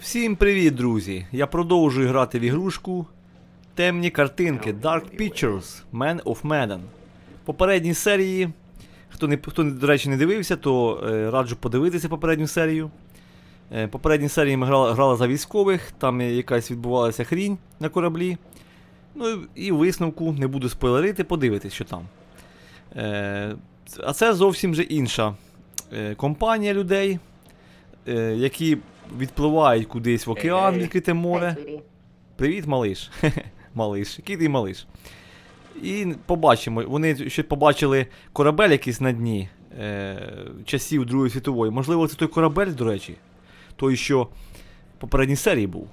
Всім привіт, друзі! Я продовжую грати в ігрушку Темні картинки Dark Pictures Man of Medan. Попередній серії, хто, не, хто до речі, не дивився, то е, раджу подивитися попередню серію. Е, попередній серії ми грали, грали за військових, там якась відбувалася хрінь на кораблі. Ну і висновку не буду спойлерити, подивитись, що там. Е, а це зовсім же інша е, компанія людей, е, які відпливають кудись в океан, відкрите море. Привіт, малиш. малиш. Який ти малиш? І побачимо. Вони ще побачили корабель якийсь на дні е, часів Другої світової. Можливо, це той корабель, до речі. Той, що в попередній серії був.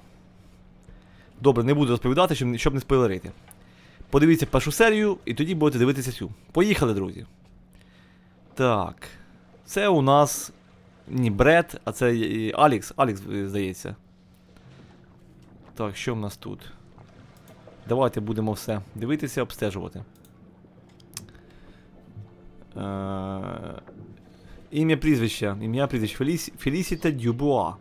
Добре, не буду розповідати, щоб, щоб не спойлерити. Подивіться першу серію, і тоді будете дивитися цю. Поїхали, друзі. Так. Це у нас. Ні, Бред, а це Алікс. Алікс, здається. Так, що в нас тут? Давайте будемо все дивитися, обстежувати. Е, Ім'я прізвища. Ім'я прізвище Фелісі... Фелісіта Дюбуа.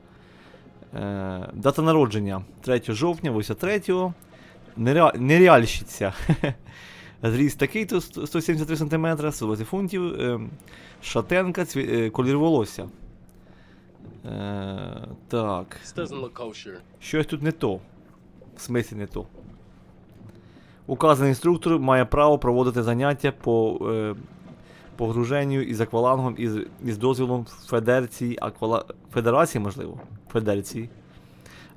Е, дата народження 3 жовтня, 83-го. Нереа... Нереальщиця. Зріст такий то 173 см, 120 фунтів. Е, шатенка, цві... е, колір волосся. Е, так. Щось тут не то. В смислі не то. Указаний інструктор має право проводити заняття по е, погруженню із аквалангом із, із дозволом Федерації аквала... Федерації, можливо? Федерації.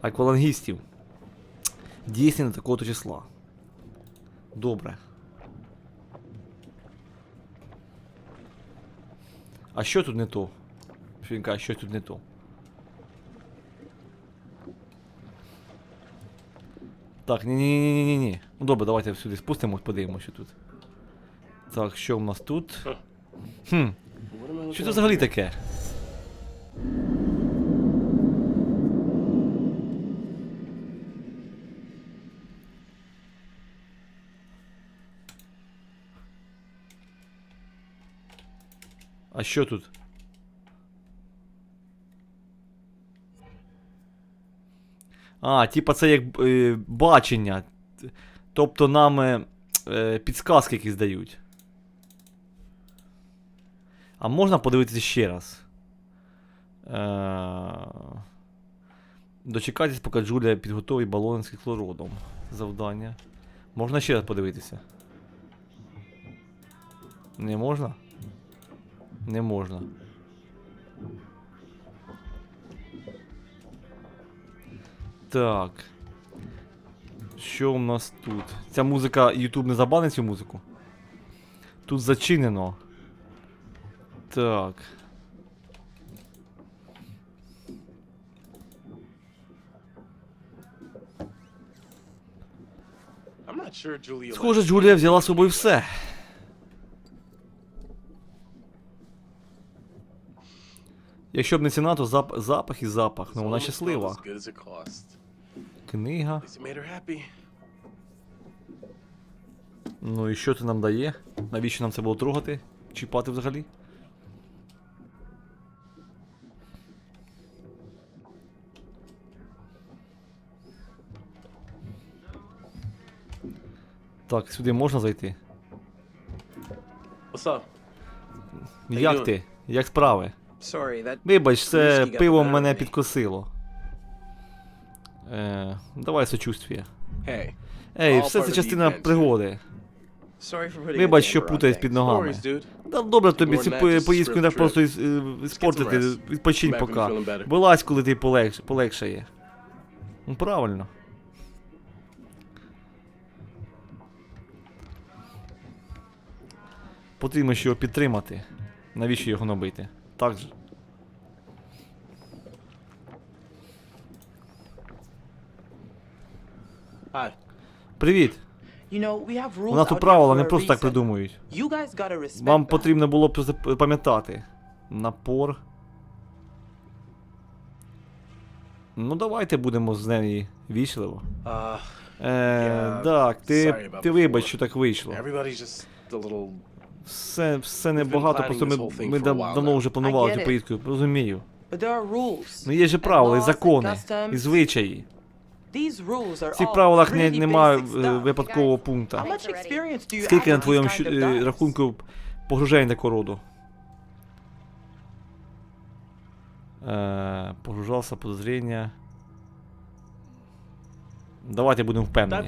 Аквалангістів. Дійсні до такого числа. Добре. А що тут не то? Він каже, що тут не то? Так, ні ні ні ні ні ні Ну добре, давайте сюди спустимось, подивимося, що тут. Так, що в нас тут? Хм, що це взагалі таке? А що тут? А, типа це як е, бачення. Тобто нам е, підсказки якісь дають. А можна подивитися ще раз? Е, дочекайтесь, поки Джулія підготовить балони з кислородом. Завдання. Можна ще раз подивитися? Не можна? Не можна. Так. Що у нас тут? Ця музика, YouTube не забанить цю музику? Тут зачинено. Так. Схоже, Джулія взяла з собою все. Якщо б не ціна, то зап... запах і запах. Ну вона щаслива. Книга. Ну і що це нам дає? Навіщо нам це було трогати? Чіпати взагалі? Так, сюди можна зайти? Як ти? Як справи? Вибач, це пиво мене підкосило. Е, давай сочувствие. Hey. Ей, все це частина пригоди. Вибач, що путаюсь під ногами. Та добре тобі цю поїздку не trip. просто е, іспортити, rest. відпочинь поки. better. Вилазь, коли ти полегш, полегшає. Ну правильно. Потрібно ще його підтримати. Навіщо його набити? Так же. Hi. Привіт! Вона out тут правила не просто так придумують. Вам потрібно було б пам'ятати. Напор. Ну, давайте будемо з нею вічливо. Uh, Е, так, ти, ти вибач, що так вийшло. Все, все небагато, просто ми, ми дав- давно вже планували цю поїздку, розумію. Ну є же правила, і закони, і звичаї. В цих правилах не, немає е, випадкового пункту. Скільки на твоєму щу- е, dives? рахунку погружень такого роду? Е, погружався, подозріння. Давайте будемо впевнені.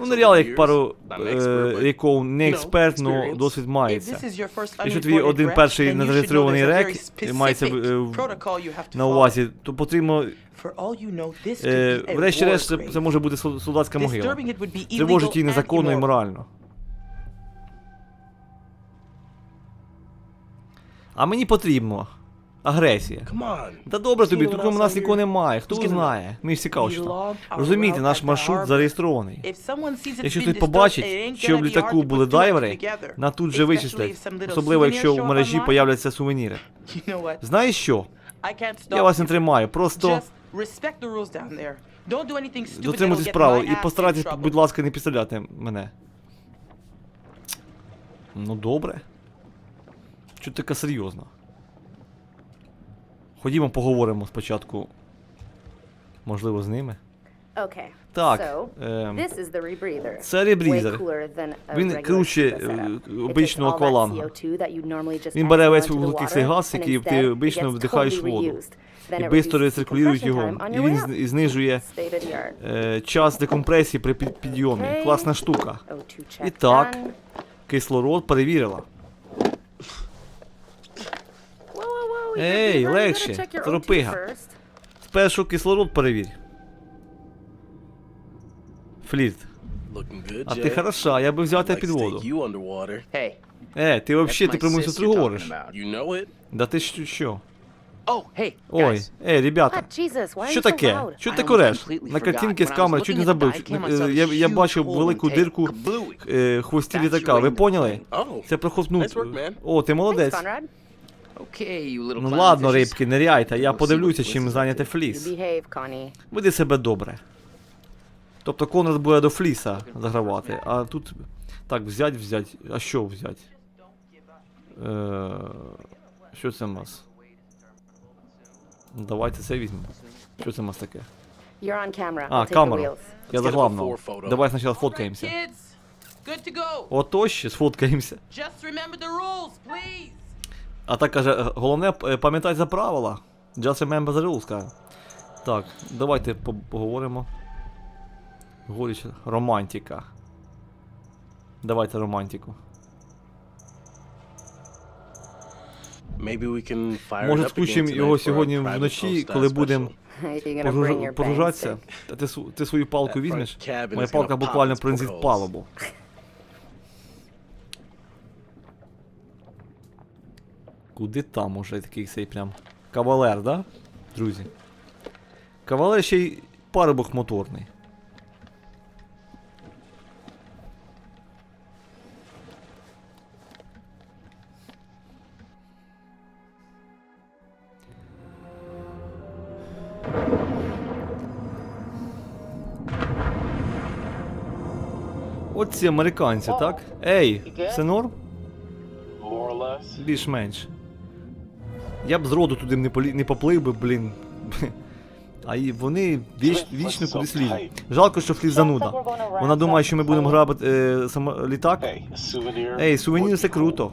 Ну, їх є пару е, ріков не експерт, але досвід мається. Якщо твій один перший незареєстрований рек, мається, е, На увазі, то потрібно, е, врешті-решт, це, це може бути сол- солдатська могила. Illegal її and незаконно і морально. А мені потрібно агресія. Та добре тобі, тут у нас нікого немає. Хто знає? Мені цікаво, що там. Розумієте, наш маршрут зареєстрований. Якщо хтось побачить, що в літаку були дайвери, на тут же вичислять. Особливо, якщо в мережі появляться сувеніри. Знаєш що? Я вас не тримаю, просто дотримуйтесь правил і постарайтесь, будь ласка, не підставляти мене. Ну добре. Чого така серйозна? Ходімо поговоримо спочатку. Можливо, з ними. Okay. Так, So, ем, this is the rebreather. це ребрізер. Він круче, е, обичного all акваланга. CO2 that you'd normally just Він бере весь вуглекислий газ, який ти обично вдихаєш воду. І швидко рециркулюють його. І він знижує е, час декомпресії при підйомі. Класна штука. І так. Кислород перевірила. Ей, легше, at check your O2 торопига. first. Спершу кислород перевір. Фліт. Looking good, А ти хороша, я би взяв тебе під воду. Е, ти взагалі, ти про мою сестру говориш? Да ти що? Oh, Ой, ей, ребята. Що таке? Що ти кореш? На картинки з камери чуть не Е, saw Я, я бачив велику дирку е, хвості літака. Ви поняли? Oh. Це проходнув. О, ти молодець. Conrad. Okay, you little Ну ладно, рибки, ниряйте, я подивлюся, чим зайняти фліс. Веди себе добре. Тобто Конрад буде до фліса загравати, а тут. Так, взять, взять. А що взять? Е, що це в нас? Ну, Давайте це візьмемо. Що це в нас таке? А, wheels. Я за главного. Давай спочатку сфоткаємося. Ще сфоткаємося. Just remember the rules, please. А так каже, головне е, пам'ятай за правила. Just remember the rules, каже. Так, давайте поговоримо. Горіч романтика. Давайте романтику. Maybe we can fire Може включимо його сьогодні вночі, коли будемо погружатися. ти, ти свою палку візьмеш. Моя палка буквально пронзить палубу. Куди там уже такий цей прям кавалер, да? Друзі. Кавалер ще й парубок моторний. От ці американці, так? Ей, все норм? Більш-менш. Я б зроду туди не, полі... не поплив би, блін. А і вони віч... вічно кудись лізуть. Жалко, що фліс зануда. Вона думає, що ми будемо грабити е, само... літак. Ей, сувенір це круто.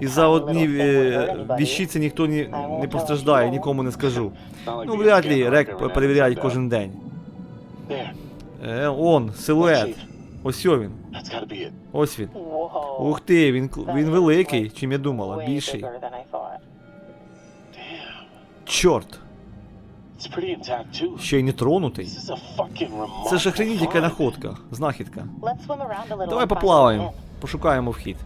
І за одні е, віщиці ніхто ні, не постраждає, нікому не скажу. Ну, вряд ли рек перевіряють кожен день. Е, он, силует. Ось він. Ось він. Ух ти, він, він великий, чим я думала, більший. Чорт, ще й не тронутий. Це ж охреніть яка find. находка, знахідка. Давай поплаваємо, пошукаємо вхід.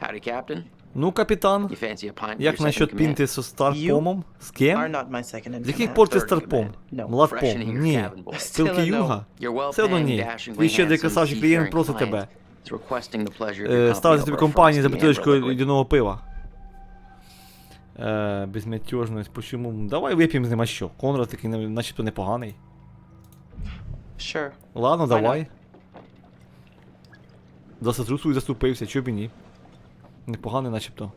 Howdy, Captain. Ну, капітан, як насчет пінти зі старпомом? З ким? З яких пор ти старпом? Младпом? Ні. Спілки юга? Все одно ні. Твій щедрий красавчий клієнт просить тебе. Е, Ставити тобі компанію за бутилочкою amber пива. Е, безмятежність, почему? Давай вип'ємо з ним, а що? Конрад такий начебто непоганий. Sure. Ладно, давай. За сестру свою заступився, чого б і ні. Непоганий начебто.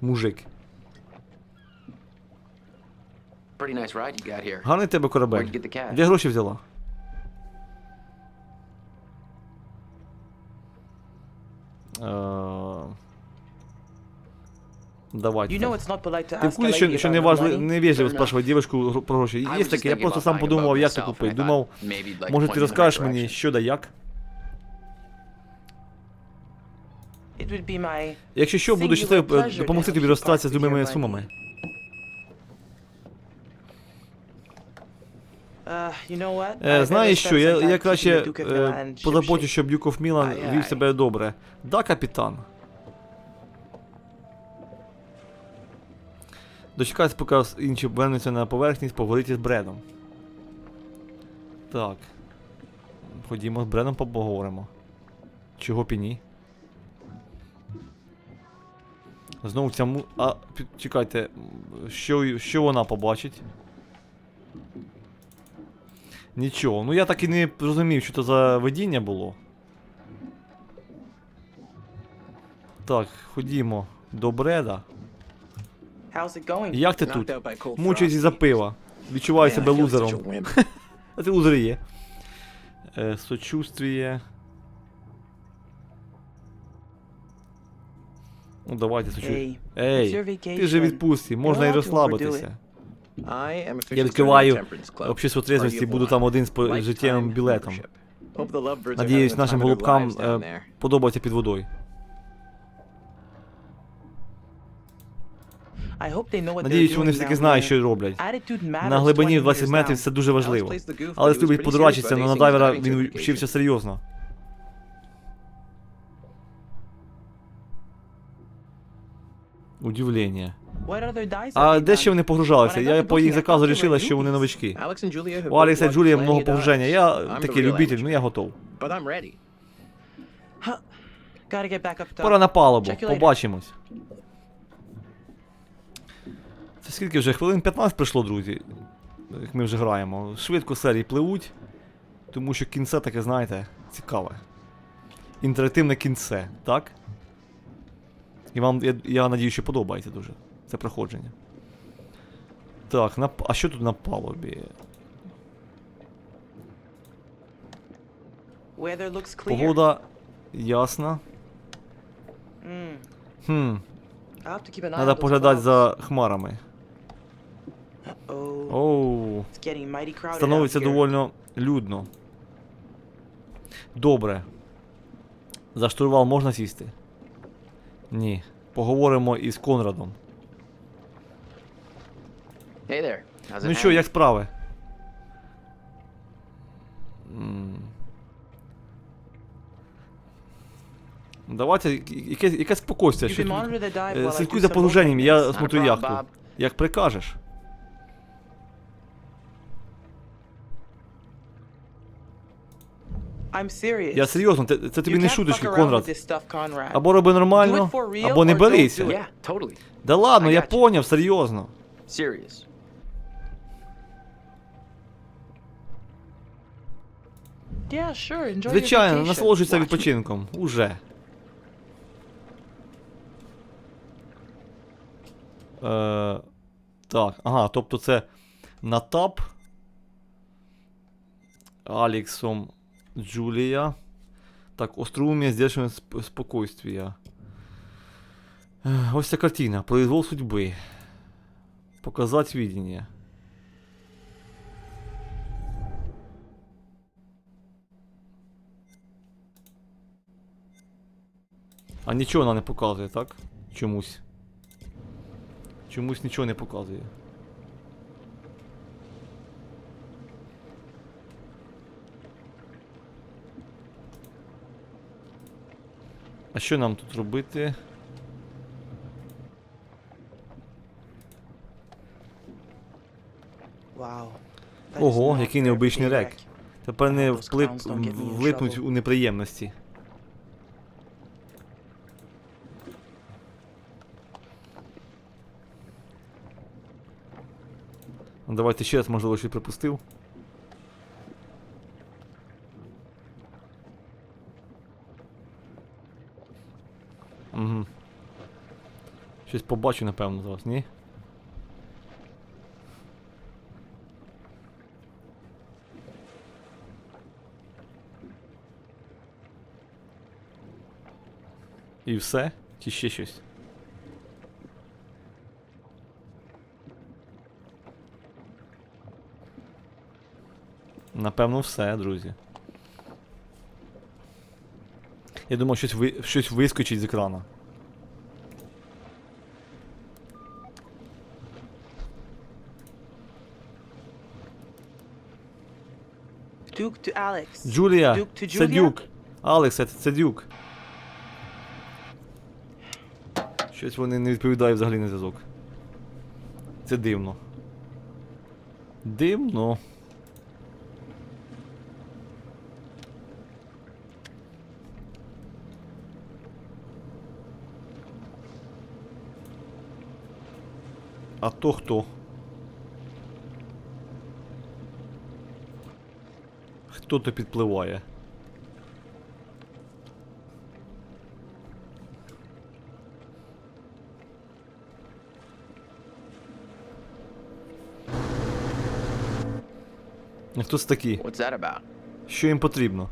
Мужик. Гарний тебе корабель. Де гроші взяла? Е, Давайте. You know Ти що, що не, важливо, спрашувати дівчинку про гроші. Є таке, я просто сам подумав, як це купити. Думав, може ти розкажеш мені, що да як? Якщо що, буду щасливий е, допомогти тобі розстатися з любими сумами. Uh? Е, Знаєш що, я, я краще е, позаботю, щоб Milan Ай, вів себе добре. Да, капітан. Дочекайся, поки інші вернуться на поверхність, поговорити з Бредом. Так. Ходімо з Бредом поговоримо. Чого б Знову ця му... А, чекайте, що, що вона побачить? Нічого. Ну я так і не зрозумів, що це за видіння було. Так, ходімо до Бреда. Як ти тут? out by із-за пива. Відчуваю себе лузером. А ти лузер є. Е, Ну давайте your Ей, ти же відпустці, можна і розслабитися. Я відкриваю общество трезвості, буду там один з життєвим білетом. Надіюсь, нашим голубкам е, подобається під водою. Надіюсь, вони doing все таки down знають, що роблять. На глибині 20 20 meters метрів це дуже важливо. Але любить serious але на дайвера він вчився серйозно. Удивлення. А де ще вони погружалися? Я по їх заказу рішила, що вони новички. У Алекса і Джулія много погруження. Я такий любитель, ну я готов. Пора на палубу, побачимось. Це скільки вже? Хвилин 15 пройшло, друзі. Як ми вже граємо. Швидко серії пливуть. Тому що кінце таке, знаєте, цікаве. Інтерактивне кінце, так? І вам, я, я надію, що подобається дуже це проходження. Так, на, а що тут на палубі? Погода ясна. Mm. Хм, треба поглядати за хмарами. Оу. Становиться довольно людно. Добре. За штурвал можна сісти? Ні. Поговоримо із Конрадом. Hey there. How's it Ну що, як справи? Давайте, яке, яке спокойствие. Слідкуй за положенням, погруженням, я смотрю яхту. Як прикажеш. Я серйозно, це, це тобі You не шуточки, Конрад. stuff, Conrad. Або роби нормально, real або не берися. do. Yeah, totally. Да ладно, я поняв, серйозно. Serious. Yeah, sure, enjoy Звичайно, vacation. насолоджуйся відпочинком. Уже. Е, так, ага, тобто це на тап. Аліксом Джулія. Так, остроумие здешнего сп- спокойствия. Ось ця картина. Произвол судьби. Показать видение. А нічого вона не показує, так? Чомусь. Чомусь нічого не показує. А що нам тут робити? Ого, який необичний рек. Тепер не вплип... влипнуть у неприємності. Ну, Давайте ще раз, можливо, щось припустив. Щось побачу, напевно, зараз, ні? І все? Чи ще щось? Напевно, все, друзі. Я думав, щось, ви... щось вискочить з екрана. Джулія! Це дюк! Алекс, це дюк. Щось вони не відповідають взагалі на зв'язок. Це дивно. Дивно. А то хто? Хто то підпливає? Хто це такі? Що їм потрібно?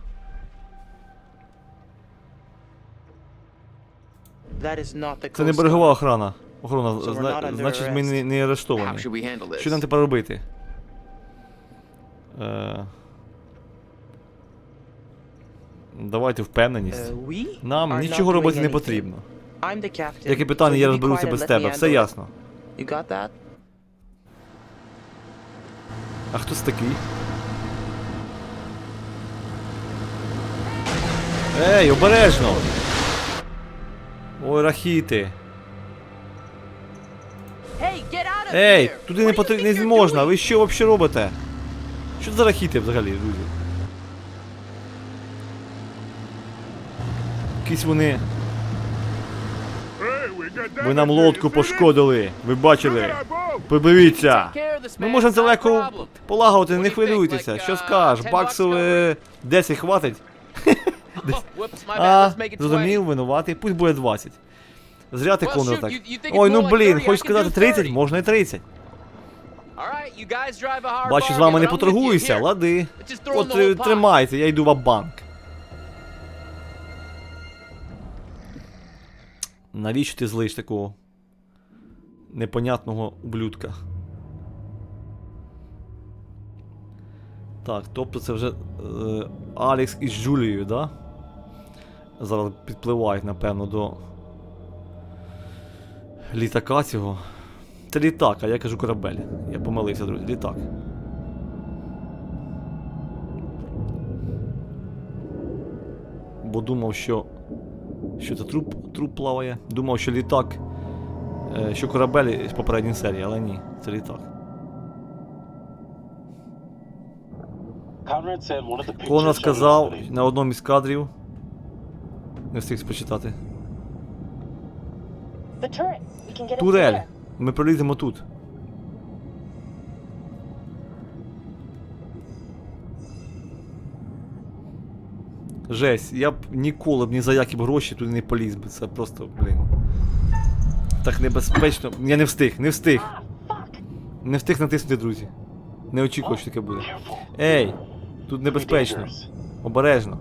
Це не берегова Guard. охорона. Зна- значить ми не, не арештовані. Що нам тепер робити? Е... Давайте впевненість. Uh, Нам нічого робити не потрібно. Я капітан, я розберуся без тебе, все ясно. А хто це такий? Ей, обережно! Ой, рахіти. Ей, туди не What do you потр... think не можна. Ви що взагалі робите? Що це за рахіти взагалі, друзі? Якісь вони. Ви нам лодку пошкодили. Ви бачили? Подивіться. Ми можемо це Not легко полагодити, не хвилюйтеся. Що uh, скажеш? 10 Баксів bucks е, 10 хватить? Oh. А, Let's make it 20. зрозумів, винуватий. Пусть буде 20. Зря ти Well, так. Ой, ну блін, хочеш сказати 30, 30. можна і 30. All right, you guys drive a hard Бачу, з вами не поторгуюся, лади. От е, тримайте, я йду в банк. Навіщо ти злиш такого непонятного ублюдка? Так, тобто це вже е, Алекс із Джулією, да? Зараз підпливають, напевно, до літака цього. Це літак, а я кажу корабель. Я помилився, друзі, літак. Бо думав, що. Що це труп, труп плаває. Думав, що літак. е, Що корабель з попередньої серії, але ні, це літак. Конрад сказав на одному із кадрів. Не встиг спочитати. Турель. Ми проліземо тут. Жесть, я б ніколи б ні за які б гроші туди не поліз би. Це просто, блін. Так небезпечно. Я не встиг, не встиг. Не встиг натиснути, друзі. Не очікував, що таке буде. Ей! Тут небезпечно. Обережно.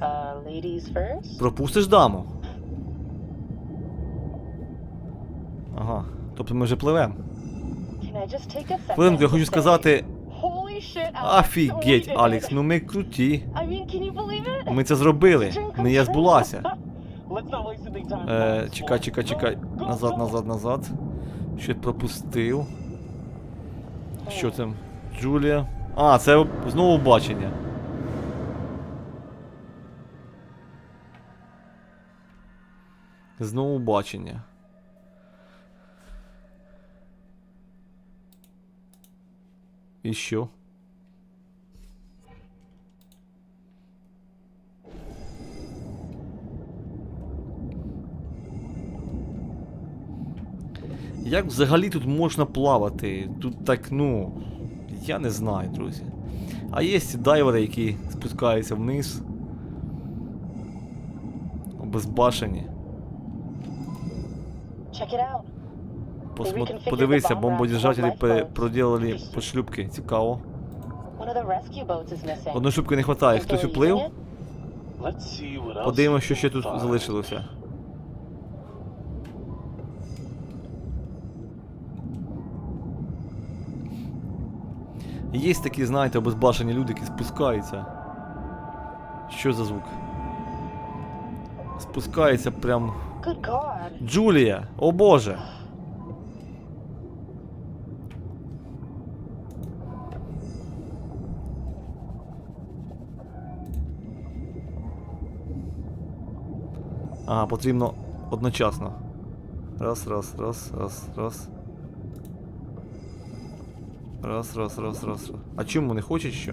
Uh. Пропустиш даму. Ага. Тобто ми вже пливемо. Хвилинку, я хочу сказати. Офігеть. Алекс, ну ми круті. Ми це зробили. Come Мрія true. збулася. Е, чекай, чекай, чекай. Назад, назад, назад. Щось пропустив. Що там? Джулія. А, це знову бачення. Знову бачення. І що? Як взагалі тут можна плавати? Тут так, ну. Я не знаю, друзі. А є ці дайвери, які спускаються вниз. Безбашені. Посмо- Подивися, бомбодержателі проділили подшлюбки. Цікаво. Одної шлюбки не вистачає. Хтось уплив? Подивимося, що ще тут залишилося. Є такі, знаєте, обезбашені люди, які спускаються. Що за звук? Спускається прям. Джулія! О боже! А, потрібно одночасно. Раз, раз, раз, раз, раз. Раз, раз, раз, раз. А чому не хочуть що?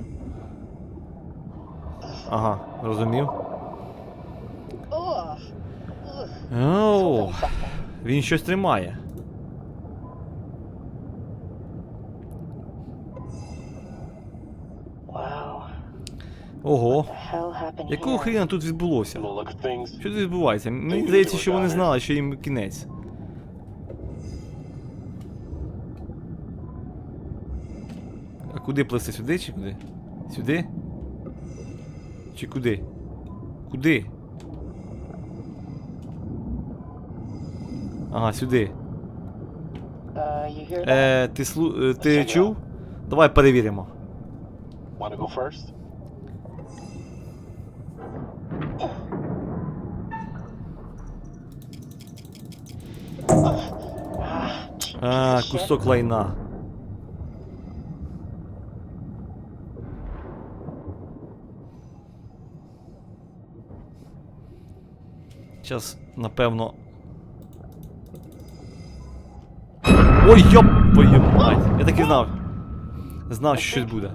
Ага, розумів. Оу, він щось тримає. Ого. Якого хріна тут відбулося? Що тут відбувається? Мені здається, що вони знали, що їм кінець. Куди плисти? Сюди чи куди? Сюди? Чи куди? Куди? Ага, сюди. Uh? Е, ти слу... е, ти чув? Давай перевіримо. Want to go first? А, кусок лайна. Зараз, напевно. Ой, йоп, мать! Я так і знав. Знав, що щось буде.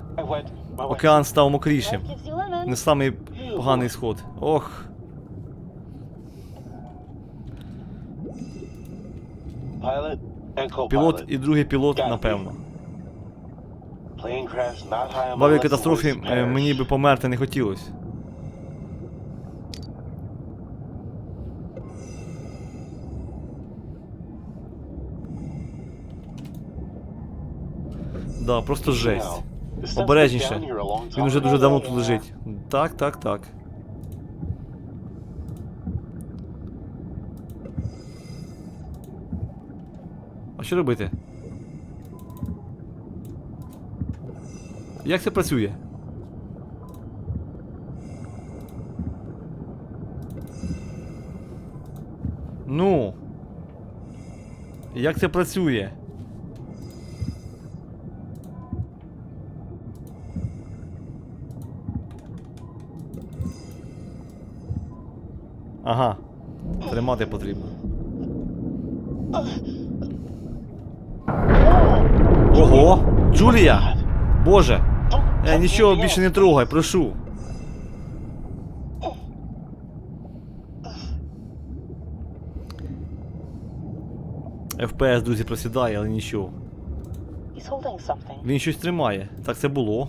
Океан став мокрішим. Не самий поганий сход. Ох. Пілот і другий пілот, напевно. В авіакатастрофі е, мені би померти не хотілося. Да, просто жесть. Обережніше. Він уже дуже давно тут лежить. Так, так, так. А що робити? Як це працює? Ну. Як це працює? Ага. Тримати потрібно. Ого! Джулія! Боже! Е, нічого більше не трогай, прошу. FPS, друзі, просідає, але нічого. Він щось тримає. Так це було.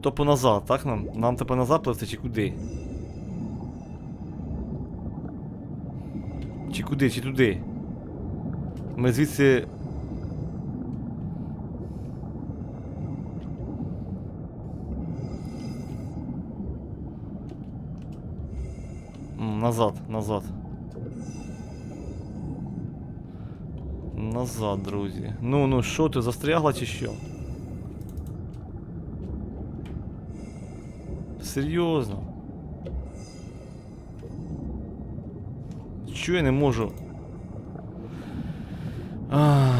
Тобто назад, так нам? Нам тепер назад пливти чи куди? Чи куди, чи туди? Ми звідси. Назад, назад. Назад, друзі. Ну, ну що ти, застрягла чи що? Серйозно. Чого я не можу? Ах.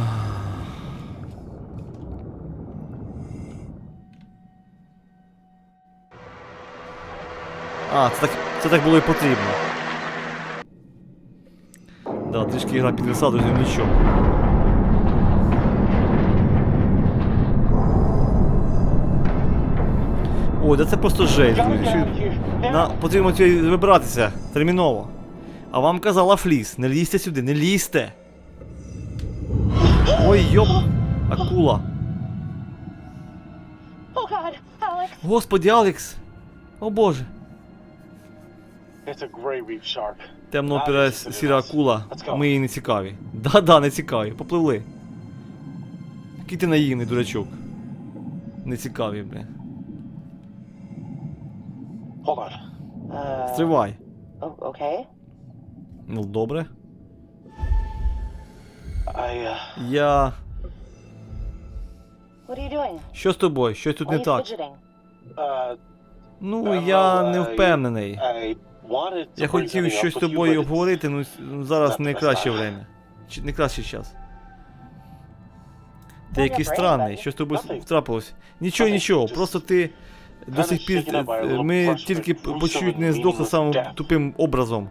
А, це так, це так було і потрібно. Да, трішки гра підвисала, друзі, нічого. Ой, да це просто жесть, друзі. На, потрібно вибиратися терміново. А вам казала Фліс, не лізьте сюди, не лізьте. Ой, йоп, акула. Господи, Алекс. О боже. Темно сіра акула. Ми їй не цікаві. Да-да, не цікаві. Попливли. Який ти наївний, дурачок. Не цікаві, бля. Стривай. oh, okay. Ну, добре. I, uh, Я. What are you doing? Що з тобою? Щось тут Why не are you так. fidgeting? uh, Ну, я uh, не впевнений. I wanted to Я bring хотів something щось з with you, тобою it's- обговорити, ну с- ну, зараз не краще время. Чи не кращий час. Ти якийсь странний, що з тобою трапилось? Нічого, нічого, просто ти до сих пір. е, Ми тільки почуть не здохли самим тупим образом.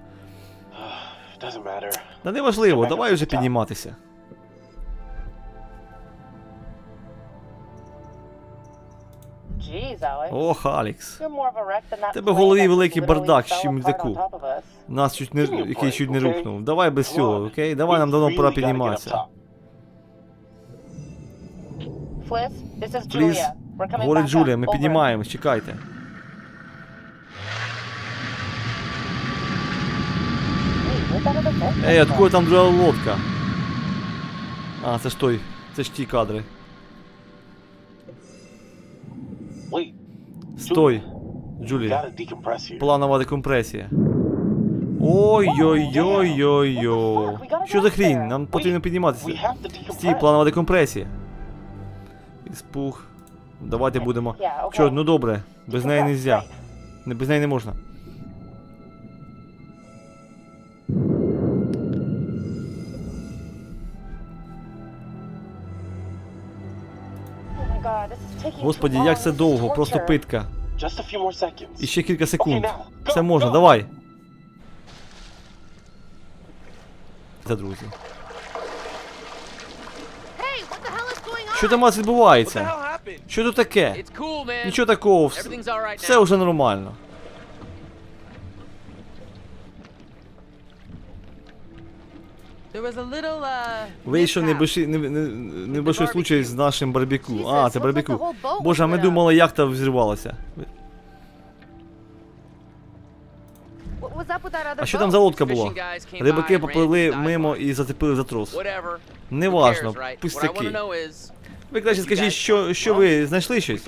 Doesn't matter. Та не важливо, давай вже підніматися. Ох, Алікс. Тебе в голові великий бардак, чим us. Нас чуть не який чуть не рухнув. Давай без цього, окей? Давай нам давно пора підніматися. Фліс, Julia. We're coming говорить Джулія, ми піднімаємось, чекайте. This? Ей, откуда там друга лодка? А, це ж той. Це ж ті кадри. Стой. here. Планова декомпресія. Ой-ой-ой-ой-ой. Що за хрінь? Нам потрібно підніматися. Стій, планова декомпресія. Іспух. Давайте будемо. Чорт, ну добре. Без неї Decompress, нельзя. без неї не можна. Господі, як це довго, просто питка. І ще кілька секунд. Все можна, давай. Та, друзі. Що там у вас відбувається? Що тут таке? Нічого такого, все вже нормально. Вийшов mishap. небольший, не, случай з нашим барбекю. А, це барбекю. Боже, а ми up. думали, взірвалася. With that other А що там за лодка була? Рибаки попливли мимо і зацепили за трос. Неважно, пустяки. Ви краще скажіть, що, що ви знайшли щось?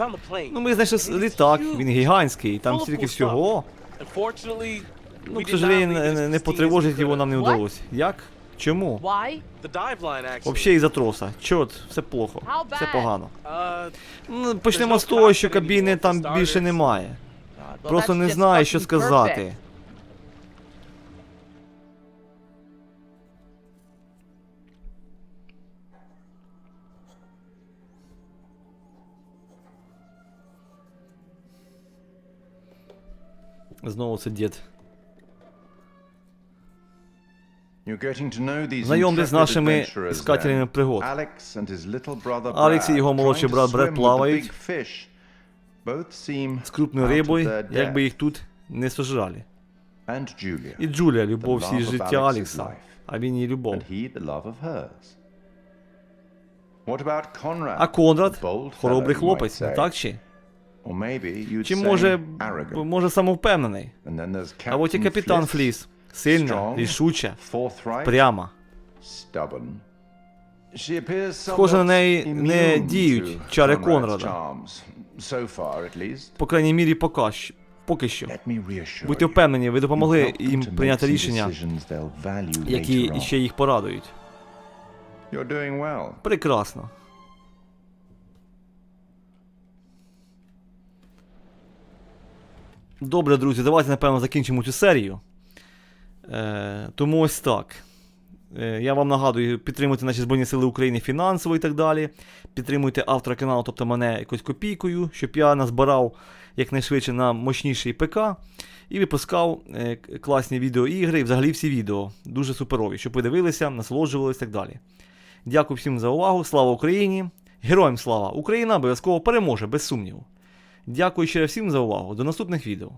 Ну ми знайшли літак, він гігантський, там стільки всього. Ну, к сожалению, не, потревожить його нам не вдалося. Як? Чому? Вообще із-за троса. Чорт, все плохо. Все погано. Uh, Ну, почнемо з того, що кабіни там більше немає. Просто не знаю, що сказати. Знову це дід. Знайомтесь з нашими іскателями пригод. Алекс і його молодший брат Бред плавають. З крупною рибою, their як би depth. їх тут не сожрали. І Джулія, любов всі життя Алекса. А він її любов. А Конрад хоробрий хлопець, не так чи? Чи може, може самовпевнений? А от і капітан Фліс. Сильна, рішуча, пряма. appears Схоже, на неї не діють чари Конрада. По крайній мірі, поки, щ- поки що. Будьте впевнені, ви допомогли їм прийняти рішення, які ще їх порадують. Прекрасно. Добре, друзі, давайте, напевно, закінчимо цю серію. Е, тому ось так. Е, я вам нагадую, підтримуйте наші Збройні Сили України фінансово і так далі. Підтримуйте автора каналу, тобто мене якось копійкою, щоб я назбирав якнайшвидше на мощніший ПК і випускав е, класні відеоігри і взагалі всі відео. Дуже суперові, щоб ви дивилися, насолоджувалися і так далі. Дякую всім за увагу. Слава Україні! Героям слава! Україна обов'язково переможе, без сумніву. Дякую ще всім за увагу. До наступних відео.